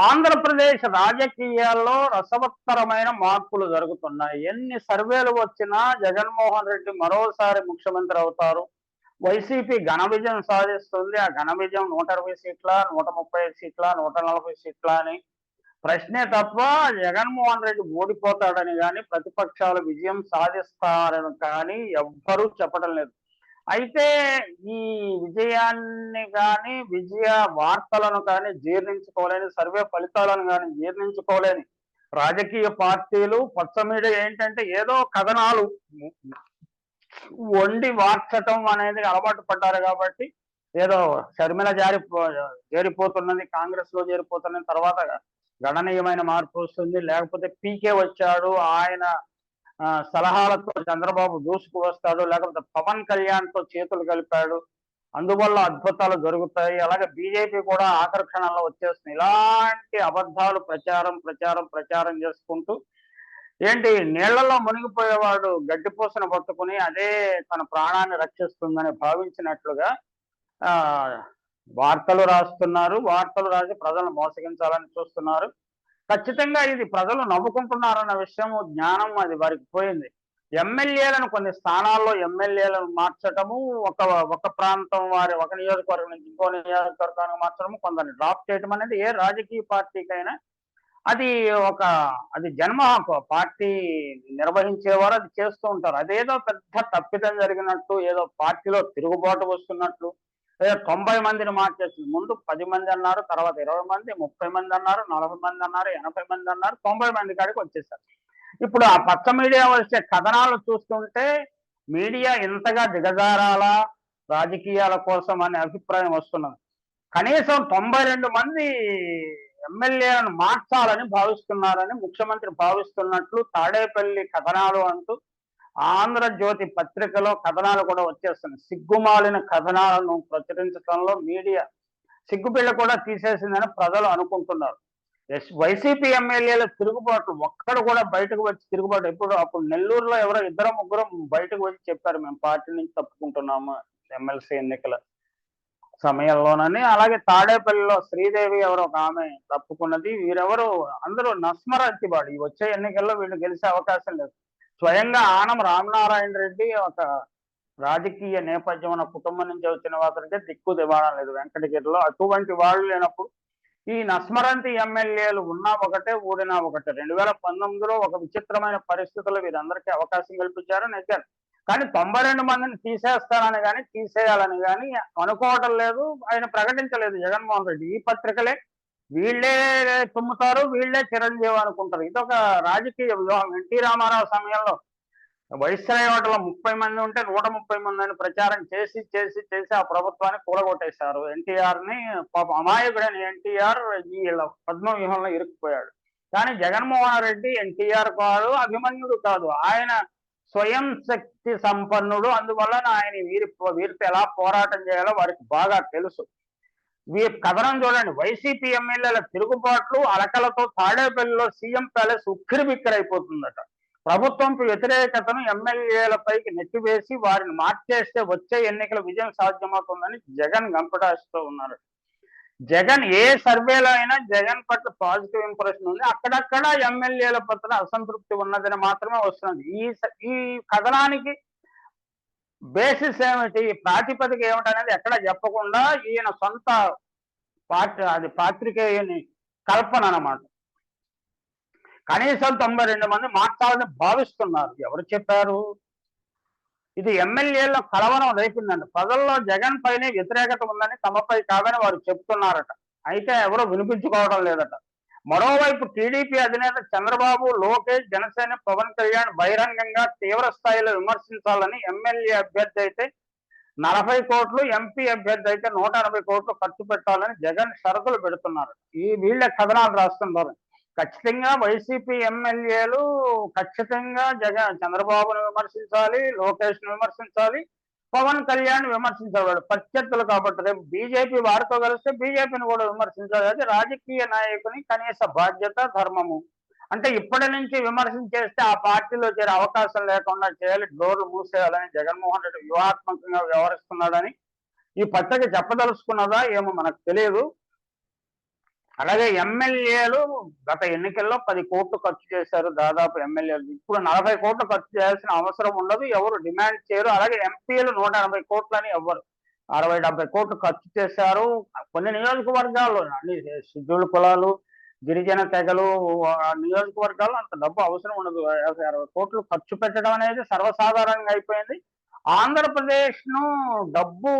ఆంధ్రప్రదేశ్ రాజకీయాల్లో రసవత్తరమైన మార్పులు జరుగుతున్నాయి. ఎన్ని సర్వేలు వచ్చినా జగన్మోహన్ రెడ్డి మరోసారి ముఖ్యమంత్రి అవుతారు. వైసీపీ ఘన విజయం సాధిస్తుంది. ఆ ఘన విజయం నూట అరవై సీట్ల నూట ముప్పై సీట్ల నూట నలభై సీట్ల అని ప్రశ్నే తప్ప జగన్మోహన్ రెడ్డి ఓడిపోతాడని కానీ ప్రతిపక్షాలు విజయం సాధిస్తారని కానీ ఎవ్వరూ చెప్పడం లేదు. అయితే ఈ విజయాన్ని కానీ విజయ వార్తలను కానీ జీర్ణించుకోలేని సర్వే ఫలితాలను కానీ జీర్ణించుకోలేని రాజకీయ పార్టీలు పచ్చ మీడియా ఏంటంటే ఏదో కథనాలు వండి వార్చటం అనేది అలవాటు పడ్డారు కాబట్టి ఏదో షర్మిల జారి చేరిపోతున్నది కాంగ్రెస్లో చేరిపోతున్నది తర్వాత గణనీయమైన మార్పు వస్తుంది లేకపోతే పీకే వచ్చాడు ఆయన సలహాలతో చంద్రబాబు దూసుకు వస్తాడు లేకపోతే పవన్ కళ్యాణ్తో చేతులు కలిపాడు. అందువల్ల అద్భుతాలు జరుగుతాయి. అలాగే బీజేపీ కూడా ఆకర్షణలో వచ్చేస్తుంది ఇలాంటి అబద్ధాలు ప్రచారం ప్రచారం ప్రచారం చేసుకుంటూ ఏంటి నీళ్ళలో మునిగిపోయేవాడు గడ్డిపూసను పట్టుకుని అదే తన ప్రాణాన్ని రక్షిస్తుందని భావించినట్లుగా ఆ వార్తలు రాస్తున్నారు. వార్తలు రాసి ప్రజలను మోసగించాలని చూస్తున్నారు. ఖచ్చితంగా ఇది ప్రజలు నవ్వుకుంటున్నారన్న విషయం జ్ఞానం అది వారికి పోయింది. ఎమ్మెల్యేలను కొన్ని స్థానాల్లో ఎమ్మెల్యేలను మార్చటము ఒక ఒక ప్రాంతం వారి ఒక నియోజకవర్గం నుంచి ఇంకో నియోజకవర్గానికి మార్చడము కొందరిని డ్రాప్ చేయడం అనేది ఏ రాజకీయ పార్టీకైనా అది ఒక అది జన్మ పార్టీ నిర్వహించేవారు అది చేస్తూ ఉంటారు. అదేదో పెద్ద తప్పిదం జరిగినట్టు ఏదో పార్టీలో తిరుగుబాటు వస్తున్నట్లు తొంభై మందిని మార్చేసింది. ముందు పది మంది అన్నారు తర్వాత ఇరవై మంది ముప్పై మంది అన్నారు నలభై మంది అన్నారు ఎనభై మంది అన్నారు తొంభై మంది కాడికి వచ్చేసారు. ఇప్పుడు ఆ పచ్చ మీడియా వచ్చే కథనాలు చూస్తుంటే మీడియా ఇంతగా దిగజారాల రాజకీయాల కోసం అనే అభిప్రాయం వస్తున్నది. కనీసం తొంభై రెండు మంది ఎమ్మెల్యేలను మార్చాలని భావిస్తున్నారని ముఖ్యమంత్రి భావిస్తున్నట్లు తాడేపల్లి కథనాలు అంటూ ఆంధ్రజ్యోతి పత్రికలో కథనాలు కూడా వచ్చేస్తున్నాయి. సిగ్గుమాలిన కథనాలను ప్రచురించడంలో మీడియా సిగ్గుపిల్ల కూడా తీసేసిందని ప్రజలు అనుకుంటున్నారు. ఎస్ వైసీపీ ఎమ్మెల్యేల తిరుగుబాటు ఒక్కడు కూడా బయటకు వచ్చి తిరుగుబాటు. ఎప్పుడు అప్పుడు నెల్లూరులో ఎవరో ఇద్దరు ముగ్గురు బయటకు వచ్చి చెప్పారు మేము పార్టీ నుంచి తప్పుకుంటున్నాము ఎమ్మెల్సీ ఎన్నికల సమయంలోనని. అలాగే తాడేపల్లిలో శ్రీదేవి ఎవరో ఒక ఆమె తప్పుకున్నది. వీరెవరు అందరూ నస్మరాతివాడు ఈ వచ్చే ఎన్నికల్లో వీళ్ళు గెలిచే అవకాశం లేదు. స్వయంగా ఆనం రామనారాయణ రెడ్డి ఒక రాజకీయ నేపథ్యం ఉన్న కుటుంబం నుంచి వచ్చిన వారంటే దిక్కు దివాణం లేదు. వెంకటగిరిలో అటువంటి వాళ్ళు లేనప్పుడు ఈ నస్మరంతి ఎమ్మెల్యేలు ఉన్నా ఒకటే ఊడినా ఒకటే. రెండు వేల పంతొమ్మిదిలో ఒక విచిత్రమైన పరిస్థితుల్లో వీరందరికీ అవకాశం కల్పించారు నెగ్గారు కానీ తొంభై రెండు మందిని తీసేస్తానని కానీ తీసేయాలని కానీ అనుకోవటం లేదు. ఆయన ప్రకటించలేదు జగన్మోహన్ రెడ్డి. ఈ పత్రికలే వీళ్ళే తుమ్ముతారు వీళ్ళే చిరంజీవి అనుకుంటారు ఇదొక రాజకీయ వ్యూహం. ఎన్టీ రామారావు సమయంలో వైస్రాయ్ వాటిలో ముప్పై మంది ఉంటే నూట ముప్పై మంది అని ప్రచారం చేసి చేసి చేసి ఆ ప్రభుత్వాన్ని కూలగొట్టేశారు. ఎన్టీఆర్ని పాప అమాయకుడైన ఎన్టీఆర్ ఈ పద్మ వ్యూహంలో ఇరుక్కుపోయాడు. కానీ జగన్మోహన్ రెడ్డి ఎన్టీఆర్ కాదు అభిమన్యుడు కాదు. ఆయన స్వయం శక్తి సంపన్నుడు. అందువలన ఆయన వీరి వీరితో ఎలా పోరాటం చేయాలో వారికి బాగా తెలుసు. వీ కథనం చూడండి. వైసీపీ ఎమ్మెల్యేల తిరుగుబాట్లు అలకలతో తాడేపల్లిలో సీఎం ప్యాలెస్ ఉక్కిరి బిక్కిరైపోతుందట ప్రభుత్వంకు వ్యతిరేకతను ఎమ్మెల్యేలపైకి నెట్టివేసి వారిని మార్చేస్తే వచ్చే ఎన్నికల విజయం సాధ్యమవుతుందని జగన్ గంపటాస్తూ ఉన్నారు. జగన్ ఏ సర్వేలో అయినా జగన్ పట్ల పాజిటివ్ ఇంప్రెషన్ ఉంది. అక్కడక్కడ ఎమ్మెల్యేల పట్ల అసంతృప్తి ఉన్నదని మాత్రమే వస్తున్నది. ఈ స- ఈ కథనానికి బేసిస్ ఏమిటి? ప్రాతిపదిక ఏమిటి అనేది ఎక్కడ చెప్పకుండా ఈయన సొంత పాత్ర అది పాత్రికేయుని కల్పన అన్నమాట. కనీసం తొంభై రెండు మంది మాట్లాడని భావిస్తున్నారు. ఎవరు చెప్పారు? ఇది ఎమ్మెల్యేల కలవరం రేపిందండి ప్రజల్లో జగన్ పైనే వ్యతిరేకత ఉందని తమపై కాదని వారు చెప్తున్నారట. అయితే ఎవరో వినిపించుకోవడం లేదట. మరోవైపు టీడీపీ అధినేత చంద్రబాబు లోకేష్ జనసేన పవన్ కళ్యాణ్ బహిరంగంగా తీవ్ర స్థాయిలో విమర్శించాలని ఎమ్మెల్యే అభ్యర్థి అయితే నలభై కోట్లు ఎంపీ అభ్యర్థి అయితే నూట ఎనభై కోట్లు ఖర్చు పెట్టాలని జగన్ షరతులు పెడుతున్నారు. ఈ వీళ్ళ కథనాలు రాస్తున్నారు. ఖచ్చితంగా వైసీపీ ఎమ్మెల్యేలు ఖచ్చితంగా జగన్ చంద్రబాబును విమర్శించాలి లోకేష్ను విమర్శించాలి పవన్ కళ్యాణ్ విమర్శించేవాడు ప్రత్యర్థులు కాబట్టి రేపు బీజేపీ వారితో కలిస్తే బీజేపీని కూడా విమర్శించాలి. అది రాజకీయ నాయకుని కనీస బాధ్యత ధర్మము. అంటే ఇప్పటి నుంచి విమర్శించేస్తే ఆ పార్టీలో చేరే అవకాశం లేకుండా చేయాలి డోర్లు మూసేయాలని జగన్మోహన్ రెడ్డి వ్యూహాత్మకంగా వ్యవహరిస్తున్నాడని ఈ పత్రిక చెప్పదలుచుకున్నదా ఏమో మనకు తెలియదు. అలాగే ఎమ్మెల్యేలు గత ఎన్నికల్లో పది కోట్లు ఖర్చు చేశారు దాదాపు ఎమ్మెల్యేలు. ఇప్పుడు నలభై కోట్లు ఖర్చు చేయాల్సిన అవసరం ఉండదు ఎవరు డిమాండ్ చేయరు. అలాగే ఎంపీలు నూట ఎనభై కోట్లని ఎవ్వరు. అరవై డెబ్బై కోట్లు ఖర్చు చేశారు. కొన్ని నియోజకవర్గాల్లో అన్ని షెడ్యూల్ కులాలు గిరిజన తెగలు ఆ నియోజకవర్గాల్లో అంత డబ్బు అవసరం ఉండదు. అరవై కోట్లు ఖర్చు పెట్టడం అనేది సర్వసాధారణంగా అయిపోయింది. ఆంధ్రప్రదేశ్ను డబ్బు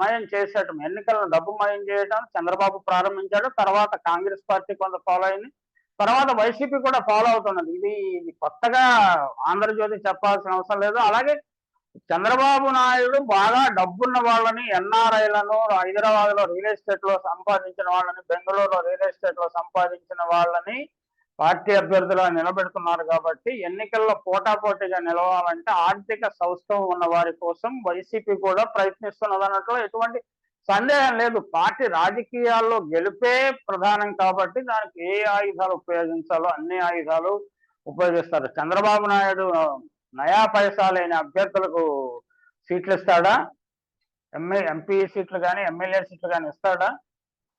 మయం చేసేయటం ఎన్నికలను డబ్బు మయం చేయడం చంద్రబాబు ప్రారంభించాడు తర్వాత కాంగ్రెస్ పార్టీ కొంత ఫాలో అయింది తర్వాత వైసీపీ కూడా ఫాలో అవుతున్నది. ఇది ఇది కొత్తగా ఆంధ్రజ్యోతి చెప్పాల్సిన అవసరం లేదు. అలాగే చంద్రబాబు నాయుడు బాగా డబ్బున్న వాళ్ళని ఎన్ఆర్ఐలను హైదరాబాద్లో రియల్ ఎస్టేట్లో సంపాదించిన వాళ్ళని బెంగళూరులో రియల్ ఎస్టేట్లో సంపాదించిన వాళ్ళని పార్టీ అభ్యర్థులుగా నిలబెడుతున్నారు కాబట్టి ఎన్నికల్లో పోటాపోటీగా నిలవాలంటే ఆర్థిక సౌష్ఠవం ఉన్న వారి కోసం వైసీపీ కూడా ప్రయత్నిస్తున్నది అన్నట్లు ఎటువంటి సందేహం లేదు. పార్టీ రాజకీయాల్లో గెలిపే ప్రధానం కాబట్టి దానికి ఏ ఆయుధాలు ఉపయోగించాలో అన్ని ఆయుధాలు ఉపయోగిస్తారు. చంద్రబాబు నాయుడు నయా పైసా లేని అభ్యర్థులకు సీట్లు ఇస్తాడా? ఎంఏ ఎంపీ సీట్లు కానీ ఎమ్మెల్యే సీట్లు కానీ ఇస్తాడా?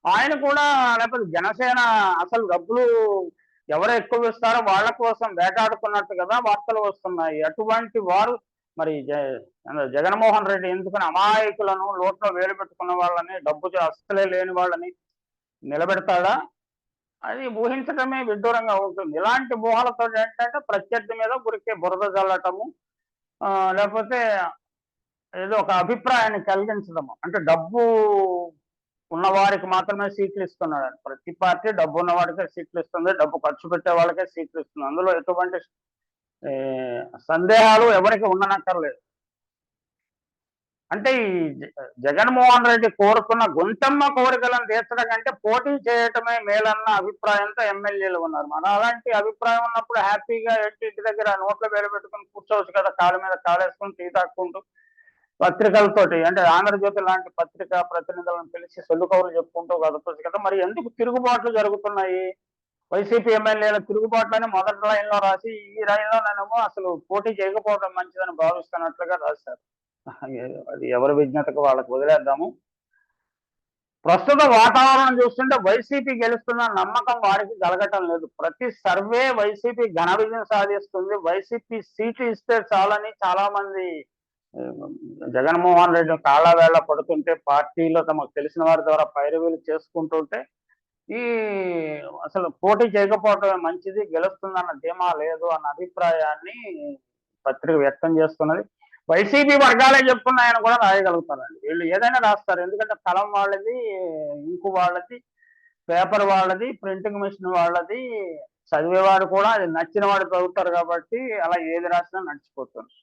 ఆయన కూడా లేకపోతే జనసేన అసలు డబ్బులు ఎవరు ఎక్కువ ఇస్తారో వాళ్ళ కోసం వేటాడుతున్నట్టు కదా వార్తలు వస్తున్నాయి. అటువంటి వారు మరి జగన్మోహన్ రెడ్డి ఎందుకని అమాయకులను లోట్లో వేలు పెట్టుకున్న వాళ్ళని డబ్బు అస్సలే లేని వాళ్ళని నిలబెడతాడా? అది ఊహించడమే విడ్డూరంగా ఉంటుంది. ఇలాంటి ఊహలతో ఏంటంటే ప్రత్యర్థి మీద గురికే బురద చల్లటము ఆ, లేకపోతే ఏదో ఒక అభిప్రాయాన్ని కలిగించడము అంటే డబ్బు ఉన్న వారికి మాత్రమే సీట్లు ఇస్తున్నాడు అని. ప్రతి పార్టీ డబ్బు ఉన్నవాడికే సీట్లు ఇస్తుంది డబ్బు ఖర్చు పెట్టే వాళ్ళకే సీట్లు ఇస్తుంది. అందులో ఎటువంటి సందేహాలు ఎవరికి ఉండనక్కర్లేదు. అంటే ఈ జగన్మోహన్ రెడ్డి కోరుకున్న గుంటమ్మ కోరికలను తీర్చడం కంటే పోటీ చేయటమే మేలన్న అభిప్రాయంతో ఎమ్మెల్యేలు ఉన్నారు. మన అలాంటి అభిప్రాయం ఉన్నప్పుడు హ్యాపీగా ఇంటి దగ్గర నోట్లో వేలు పెట్టుకుని కూర్చోవచ్చు కదా కాళ్ళ మీద కాలేసుకుని టీ తాక్కుంటూ. పత్రికలతోటి అంటే ఆంధ్రజ్యోతి లాంటి పత్రికా ప్రతినిధులను పిలిచి సొల్లు కౌరులు చెప్పుకుంటూ కదపచ్చు కదా. మరి ఎందుకు తిరుగుబాట్లు జరుగుతున్నాయి? వైసీపీ ఎమ్మెల్యేల తిరుగుబాట్లని మొదటి లైన్లో రాసి ఈ లైన్లో నేనేమో అసలు పోటీ చేయకపోవడం మంచిదని భావిస్తున్నట్లుగా రాశారు. అది ఎవరి విజ్ఞతకు వాళ్ళకు వదిలేద్దాము. ప్రస్తుత వాతావరణం చూస్తుంటే వైసీపీ గెలుస్తున్న నమ్మకం వారికి కలగటం లేదు. ప్రతి సర్వే వైసీపీ ఘన విజయం సాధిస్తుంది. వైసీపీ సీట్లు ఇస్తే చాలని చాలా మంది జగన్మోహన్ రెడ్డి కాళ్ళ వేళ పడుతుంటే పార్టీలో తమకు తెలిసిన వారి ద్వారా పైరవీలు చేసుకుంటుంటే ఈ అసలు పోటీ చేయకపోవటమే మంచిది గెలుస్తుందన్న ధీమా లేదు అన్న అభిప్రాయాన్ని పత్రిక వ్యక్తం చేస్తున్నది. వైసీపీ వర్గాలే చెప్తున్నాయని కూడా రాయగలుగుతారండి. వీళ్ళు ఏదైనా రాస్తారు. ఎందుకంటే స్థలం వాళ్ళది ఇంకు వాళ్ళది పేపర్ వాళ్ళది ప్రింటింగ్ మిషన్ వాళ్ళది చదివేవాడు కూడా అది నచ్చిన వాడు చదువుతారు కాబట్టి అలా ఏది రాసినా నడిచిపోతుంది.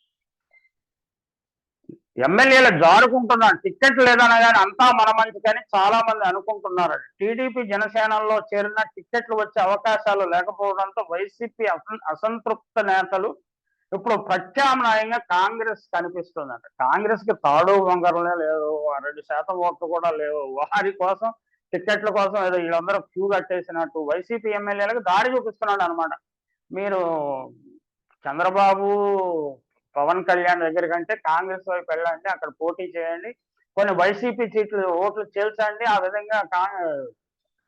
ఎమ్మెల్యేలు జారుకుంటున్నారు. టికెట్ లేదన కానీ అంతా మన మంచికని చాలా మంది అనుకుంటున్నారు. టీడీపీ జనసేనలో చేరిన టికెట్లు వచ్చే అవకాశాలు లేకపోవడంతో వైసీపీ అసంతృప్త నేతలు ఇప్పుడు ప్రత్యామ్నాయంగా కాంగ్రెస్ కనిపిస్తుందంట. కాంగ్రెస్కి తాడు వంగరలే లేదు. రెండు శాతం ఓట్లు కూడా లేవు. వారి కోసం టికెట్ల కోసం ఏదో వీళ్ళందరూ క్యూ కట్టేసినట్టు వైసీపీ ఎమ్మెల్యేలకు దారి చూపిస్తున్నాడు అనమాట మీరు చంద్రబాబు పవన్ కళ్యాణ్ దగ్గర కంటే కాంగ్రెస్ వైపు వెళ్ళండి అక్కడ పోటీ చేయండి. కొన్ని వైసీపీ సీట్లు ఓట్లు చేల్చండి. ఆ విధంగా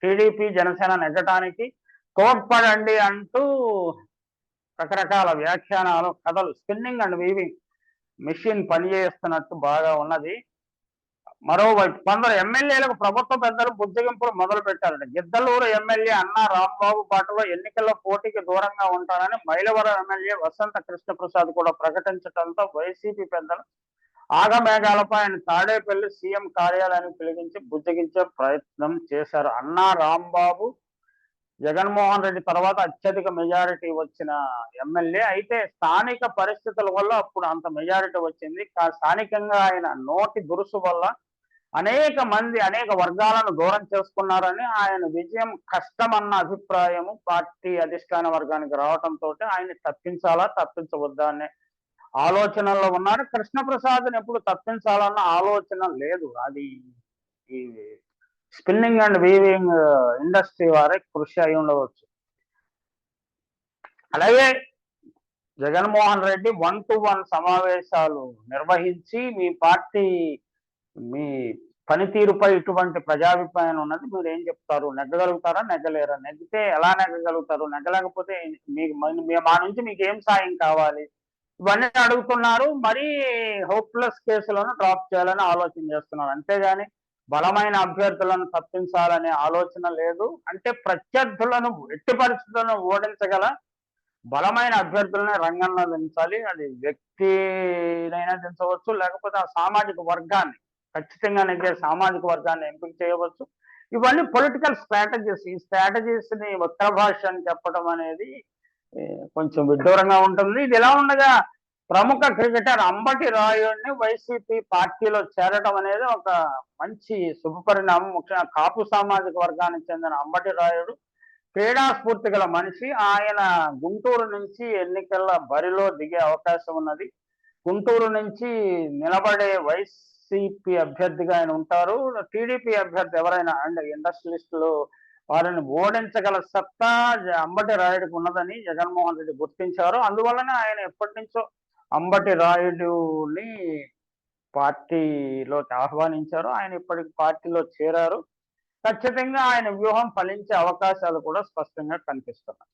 టీడీపీ జనసేన నెగ్గటానికి తోడ్పడండి అంటూ రకరకాల వ్యాఖ్యానాలు కథలు స్పిన్నింగ్ అండ్ వీవింగ్ మిషన్ పనిచేస్తున్నట్టు బాగా ఉన్నది. మరోవైపు కొందరు ఎమ్మెల్యేలకు ప్రభుత్వ పెద్దలు బుజ్జగింపులు మొదలు పెట్టారట. గిద్దలూరు ఎమ్మెల్యే అన్నా రాంబాబు పాటలో ఎన్నికల్లో పోటీకి దూరంగా ఉంటారని మైలవరం ఎమ్మెల్యే వసంత కృష్ణప్రసాద్ కూడా ప్రకటించడంతో వైసీపీ పెద్దలు ఆగమేఘాలపై ఆయన తాడేపల్లి సీఎం కార్యాలయాన్ని పిలిగించి బుజ్జగించే ప్రయత్నం చేశారు. అన్నా రాంబాబు జగన్మోహన్ రెడ్డి తర్వాత అత్యధిక మెజారిటీ వచ్చిన ఎమ్మెల్యే. అయితే స్థానిక పరిస్థితుల వల్ల అప్పుడు అంత మెజారిటీ వచ్చింది. కా- స్థానికంగా ఆయన నోటి దురుసు వల్ల అనేక మంది అనేక వర్గాలను దూరం చేసుకున్నారని ఆయన విజయం కష్టమన్న అభిప్రాయము పార్టీ అధిష్టాన వర్గానికి రావటంతో ఆయన తప్పించాలా తప్పించవద్దా అనే ఆలోచనలో ఉన్నారు. కృష్ణప్రసాద్ని ఎప్పుడు తప్పించాలన్న ఆలోచన లేదు. అది ఈ స్పిన్నింగ్ అండ్ వీవింగ్ ఇండస్ట్రీ వారే కృషి అయి ఉండవచ్చు. అలాగే Jaganmohan Reddy one to one సమావేశాలు నిర్వహించి మీ పార్టీ మీ పనితీరుపై ఇటువంటి ప్రజాభిప్రాయం ఉన్నది మీరు ఏం చెప్తారు? నెగ్గగలుగుతారా? నెగ్గలేరా? నెగ్గితే ఎలా నెగ్గగలుగుతారు? నెగ్గలేకపోతే మీకు మా నుంచి మీకు ఏం సాయం కావాలి? ఇవన్నీ అడుగుతున్నారు. మరీ హోప్లెస్ కేసులను డ్రాప్ చేయాలని ఆలోచన చేస్తున్నారు. అంతేగాని బలమైన అభ్యర్థులను తప్పించాలనే ఆలోచన లేదు. అంటే ప్రత్యర్థులను ఎట్టి పరిస్థితులను ఓడించగల బలమైన అభ్యర్థులనే రంగంలో దించాలి అది వ్యక్తినైనా దించవచ్చు లేకపోతే ఆ సామాజిక వర్గాన్ని ఖచ్చితంగా సామాజిక వర్గాన్ని ఎంపిక చేయవచ్చు. ఇవన్నీ పొలిటికల్ స్ట్రాటజీస్ ఈ స్ట్రాటజీస్ని ఉత్తర భాష అని చెప్పడం అనేది కొంచెం విడ్డూరంగా ఉంటుంది. ఇది ఎలా ఉండగా ప్రముఖ క్రికెటర్ అంబటి రాయుడిని వైసీపీ పార్టీలో చేరడం అనేది ఒక మంచి శుభపరిణామం ముఖ్యంగా కాపు సామాజిక వర్గానికి చెందిన అంబటి రాయుడు క్రీడా స్ఫూర్తి గల మనిషి. ఆయన గుంటూరు నుంచి ఎన్నికల బరిలో దిగే అవకాశం ఉన్నది. గుంటూరు నుంచి నిలబడే వైస్ వైసీపీ అభ్యర్థిగా ఆయన ఉంటారు. టీడీపీ అభ్యర్థి ఎవరైనా అండ్ ఇండస్ట్రియలిస్టులు వారిని ఓడించగల సత్తా అంబటి రాయుడికి ఉన్నదని జగన్మోహన్ రెడ్డి గుర్తించారు. అందువలన ఆయన ఎప్పటి నుంచో అంబటి రాయుడుని పార్టీలోకి ఆహ్వానించారు. ఆయన ఇప్పటికి పార్టీలో చేరారు. ఖచ్చితంగా ఆయన వ్యూహం ఫలించే అవకాశాలు కూడా స్పష్టంగా కనిపిస్తున్నాయి.